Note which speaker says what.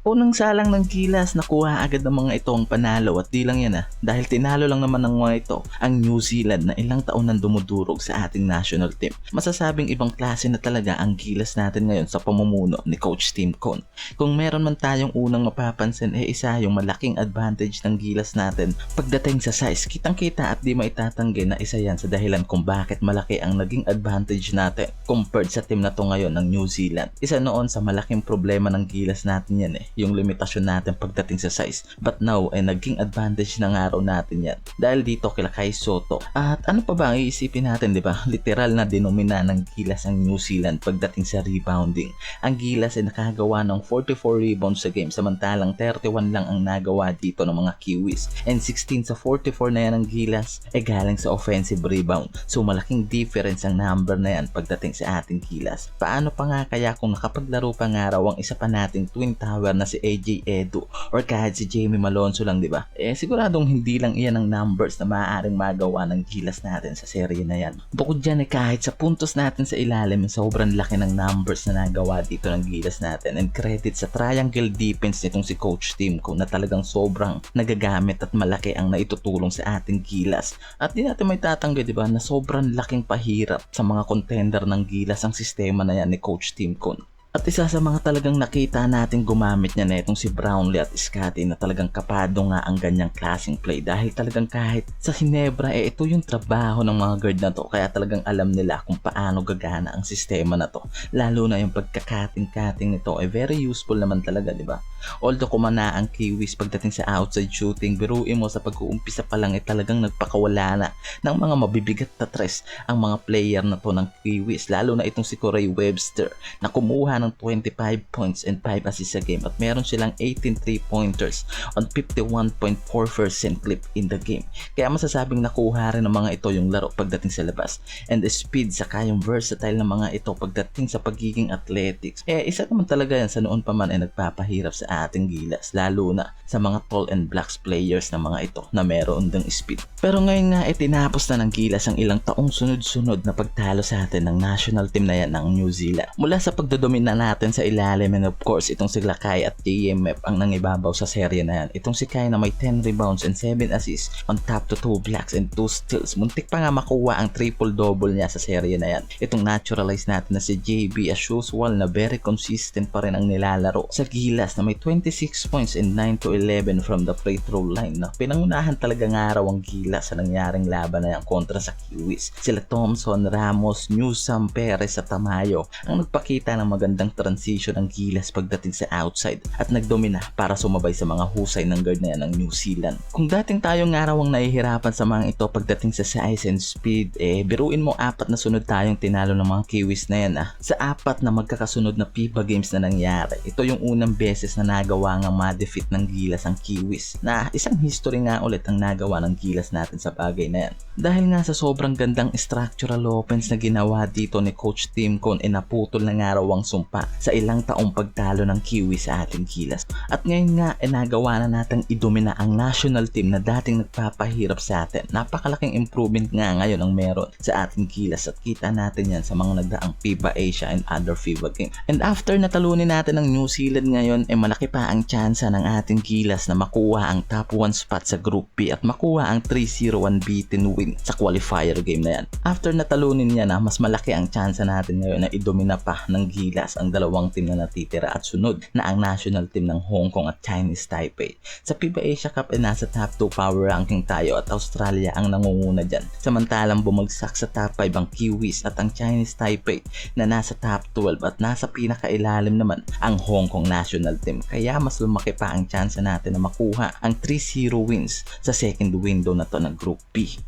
Speaker 1: Unang salang ng Gilas nakuha agad ng mga ito ang panalo at di lang yan ah. Dahil tinalo lang naman ng mga ito ang New Zealand na ilang taon nang dumudurog sa ating national team. Masasabing ibang klase na talaga ang Gilas natin ngayon sa pamumuno ni Coach Tim Cone. Kung meron man tayong unang mapapansin eh isa yung malaking advantage ng Gilas natin pagdating sa size. Kitang kita at di maitatanggi na isa yan sa dahilan kung bakit malaki ang naging advantage natin compared sa team na to ngayon ng New Zealand. Isa noon sa malaking problema ng Gilas natin yan eh yung limitasyon natin pagdating sa size. But now, ay naging advantage ng araw natin yan. Dahil dito kila Kai Soto. At ano pa ba ang iisipin natin, di ba? Literal na denomina ng Gilas ang New Zealand pagdating sa rebounding. Ang Gilas ay nakagawa ng 44 rebounds sa game, samantalang 31 lang ang nagawa dito ng mga Kiwis. And 16 sa 44 na yan ng Gilas ay galing sa offensive rebound. So malaking difference ang number na yan pagdating sa ating Gilas. Paano pa nga kaya kung nakapaglaro pa nga raw ang isa pa nating Twin Tower na si AJ Edu or kahit si Jamie Malonzo lang, di ba? Eh, siguradong hindi lang iyan ang numbers na maaaring magawa ng gilas natin sa serye na yan. Bukod dyan, eh, kahit sa puntos natin sa ilalim, sobrang laki ng numbers na nagawa dito ng gilas natin. And credit sa triangle defense nitong si Coach Tim ko na talagang sobrang nagagamit at malaki ang naitutulong sa ating gilas. At di natin may tatanggi, di ba, na sobrang laking pahirap sa mga contender ng gilas ang sistema na yan ni Coach Tim Kun. At isa sa mga talagang nakita natin gumamit niya na itong si Brownlee at Scotty na talagang kapado nga ang ganyang klaseng play dahil talagang kahit sa Hinebra eh ito yung trabaho ng mga guard na to kaya talagang alam nila kung paano gagana ang sistema na to. Lalo na yung pagkakating-kating nito ay very useful naman talaga di ba? Although kumana ang Kiwis pagdating sa outside shooting, biruin mo sa pag-uumpisa pa lang ay talagang nagpakawala na ng mga mabibigat na tres ang mga player na to ng Kiwis lalo na itong si Corey Webster na kumuha ng 25 points and 5 assists sa game at meron silang 18 3-pointers on 51.4% clip in the game. Kaya masasabing nakuha rin ng mga ito yung laro pagdating sa labas. And the speed saka yung versatile ng mga ito pagdating sa pagiging athletics. Eh isa naman talaga yan sa noon pa man ay nagpapahirap sa ating gilas lalo na sa mga tall and blacks players na mga ito na meron ding speed. Pero ngayon nga eh tinapos na ng gilas ang ilang taong sunod-sunod na pagtalo sa atin ng national team na yan ng New Zealand. Mula sa pagdodomina natin sa ilalim and of course itong si Lakay at JMF ang nangibabaw sa serye na yan. Itong si Kai na may 10 rebounds and 7 assists on top to 2 blocks and 2 steals. Muntik pa nga makuha ang triple-double niya sa serye na yan. Itong naturalize natin na si JB as usual na very consistent pa rin ang nilalaro sa gilas na may 26 points and 9 to 11 from the free throw line na pinangunahan talaga nga raw ang gilas sa nangyaring laban na yan kontra sa Kiwis. Sila Thompson, Ramos, Newsam, Perez at Tamayo ang nagpakita ng magandang transition ang gilas pagdating sa outside at nagdomina para sumabay sa mga husay ng guard na yan ng New Zealand. Kung dating tayo nga raw ang nahihirapan sa mga ito pagdating sa size and speed, eh biruin mo apat na sunod tayong tinalo ng mga Kiwis na yan ah. Sa apat na magkakasunod na FIBA games na nangyari, ito yung unang beses na nagawa nga ma-defeat ng Gilas ang Kiwis na isang history nga ulit ang nagawa ng Gilas natin sa bagay na yan. Dahil nga sa sobrang gandang structural offense na ginawa dito ni Coach Tim Con e naputol na nga raw ang sumpa sa ilang taong pagtalo ng Kiwis sa ating Gilas. At ngayon nga e nagawa na natin idumina ang national team na dating nagpapahirap sa atin. Napakalaking improvement nga ngayon ang meron sa ating Gilas at kita natin yan sa mga nagdaang FIBA Asia and other FIBA games. And after natalunin natin ng New Zealand ngayon, eh malaki pa ang tsansa ng ating Gilas na makuha ang top 1 spot sa Group B at makuha ang 3-0 unbeaten win sa qualifier game na yan. After natalunin niya na, mas malaki ang tsansa natin ngayon na idomina pa ng Gilas ang dalawang team na natitira at sunod na ang national team ng Hong Kong at Chinese Taipei. Sa FIBA Asia Cup ay nasa top 2 power ranking tayo at Australia ang nangunguna dyan. Samantalang bumagsak sa top 5 ang Kiwis at ang Chinese Taipei na nasa top 12 at nasa pinakailalim naman ang Hong Kong national team. Kaya mas lumaki pa ang chance natin na makuha ang 3-0 wins sa second window na to ng Group B.